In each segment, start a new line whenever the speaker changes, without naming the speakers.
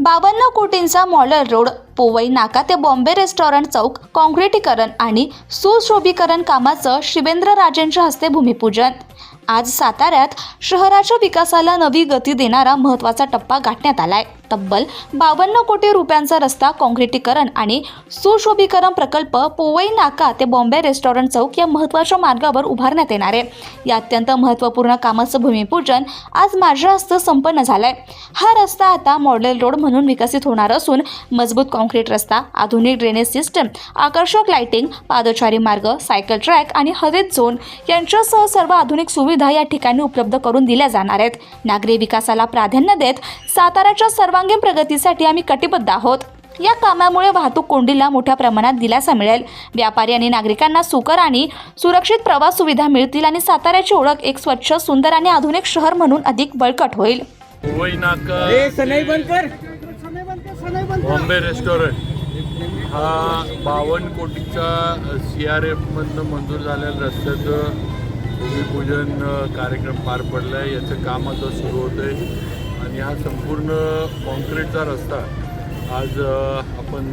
बावन्न कोटींचा मॉलर रोड पोवई नाका ते बॉम्बे रेस्टॉरंट चौक काँक्रिटीकरण आणि सुशोभीकरण कामाचं शिवेंद्र राजेंच्या हस्ते भूमिपूजन. आज साताऱ्यात शहराच्या विकासाला नवी गती देणारा महत्त्वाचा टप्पा गाठण्यात आलाय. तब्बल बावन्न कोटी रुपयांचा रस्ता काँक्रिटीकरण आणि सुशोभीकरण प्रकल्प पोवई नाका ते बॉम्बे रेस्टॉरंट चौक या महत्त्वाच्या मार्गावर उभारण्यात येणार आहे. या अत्यंत महत्त्वपूर्ण कामाचं भूमिपूजन आज माझ्या हस्ते संपन्न झालंय. हा रस्ता आता मॉडेल रोड म्हणून विकसित होणार असून मजबूत कॉन्क्रीट रस्ता आधुनिक ड्रेनेज सिस्टम आकर्षक लाइटिंग पादचारी मार्ग सायकल ट्रॅक आणि हरित झोन यांच्यासह सर्व आधुनिक सुविधा या ठिकाणी उपलब्ध करून दिल्या जाणार आहेत. नागरी विकासाला प्राधान्य देत साताऱ्याच्या सर्व सर्वांगीण प्रगतीसाठी आम्ही कटिबद्ध आहोत. या कामामुळे वाहतूक कोंडीला मोठ्या प्रमाणात दिलासा मिळेल. व्यापारी आणि नागरिकांना सुकर आणि सुरक्षित प्रवास सुविधा मिळतील आणि साताऱ्याची ओळख एक स्वच्छ सुंदर आणि आधुनिक शहर म्हणून अधिक बळकट होईल.
बॉम्बे रेस्टॉरंट. हा बावन्न कोटीचा सी आर एफमधनं मंजूर झालेल्या रस्त्याचं भूमिपूजन कार्यक्रम पार पडला आहे याचं काम आता सुरू होतं आहे आणि हा संपूर्ण कॉन्क्रीटचा रस्ता आज आपण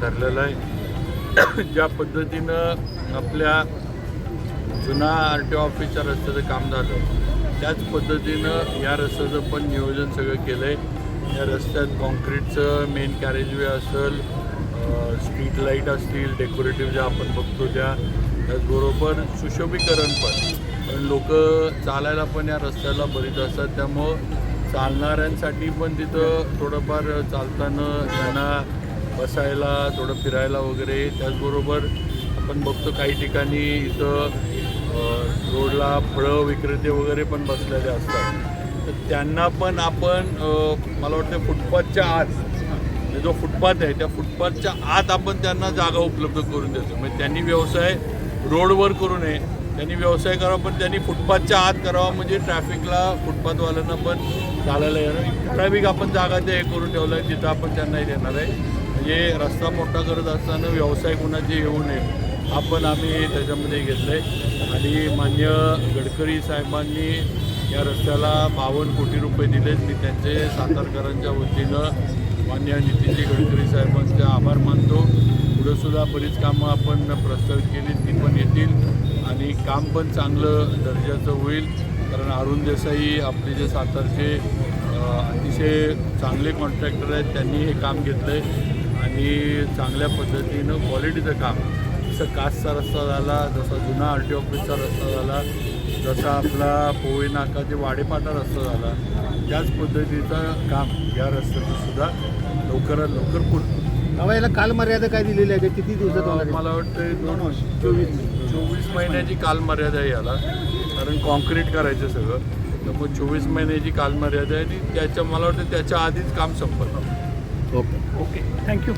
धरलेला आहे. ज्या पद्धतीनं आपल्या जुना आर टी ऑफिसच्या रस्त्याचं काम झालं त्याच पद्धतीनं या रस्त्याचं पण नियोजन सगळं केलं आहे या रस्त्यात कॉन्क्रीटचं मेन कॅरेजवे असेल स्ट्रीट लाइट असतील डेकोरेटिव्ह ज्या आपण बघतो त्या त्याचबरोबर सुशोभीकरण पण. पण लोक चालायला पण या रस्त्याला बरीच असतात त्यामुळं चालणाऱ्यांसाठी पण तिथं थोडंफार चालताना त्यांना बसायला थोडं फिरायला वगैरे त्याचबरोबर आपण बघतो काही ठिकाणी इथं रोडला फळं विक्रेते वगैरे पण बसलेले असतात. तर त्यांना पण आपण मला वाटतं फुटपाथच्या आत म्हणजे जो फुटपाथ आहे त्या फुटपाथच्या आत आपण त्यांना जागा उपलब्ध करून देतो. म्हणजे त्यांनी व्यवसाय रोडवर करू नये त्यांनी व्यवसाय करावा पण त्यांनी फुटपाथच्या आत करावा म्हणजे ट्रॅफिकला फुटपाथवाल्यांना पण चालायला येणार ठराविक आपण जागा ते हे करून ठेवलं आहे तिथं आपण त्यांनाही देणार आहे. म्हणजे रस्ता मोठा करत असताना व्यवसाय कुणाचे येऊ नये आपण आम्ही त्याच्यामध्ये घेतलं आहे आणि मान्य गडकरी साहेबांनी या रस्त्याला बावन्न कोटी रुपये दिलेत मी त्यांचे सातारकरांच्या वतीनं मान्य नितीनजी गडकरी साहेबांचे आभार मानतो. पुढंसुद्धा बरीच कामं आपण प्रस्तावित केली ती पण येतील. आणि काम पण चांगलं दर्जाचं होईल कारण अरुण देसाई आपले जे सातारचे अतिशय चांगले कॉन्ट्रॅक्टर आहेत त्यांनी हे काम घेतलं आहे आणि चांगल्या पद्धतीनं क्वालिटीचं काम जसं कासचा रस्ता झाला जसा जुना आर टी ऑफिसचा रस्ता झाला जसा आपला पोळी नाका ते वाडेपाटा रस्ता झाला त्याच पद्धतीचं काम या रस्त्याचं सुद्धा लवकरात लवकर पूर्ण
याला काल मर्यादा काय दिलेली आहे? किती दिवसात?
मला वाटतं दोन
चोवीस
चोवीस महिन्याची कालमर्यादा आहे याला. कारण कॉन्क्रीट करायचं सगळं. त्यामुळे चोवीस महिन्याची कालमर्यादा आहे आणि त्याच्या मला वाटतं त्याच्या आधीच काम संपलं.
ओके.
ओके. थँक्यू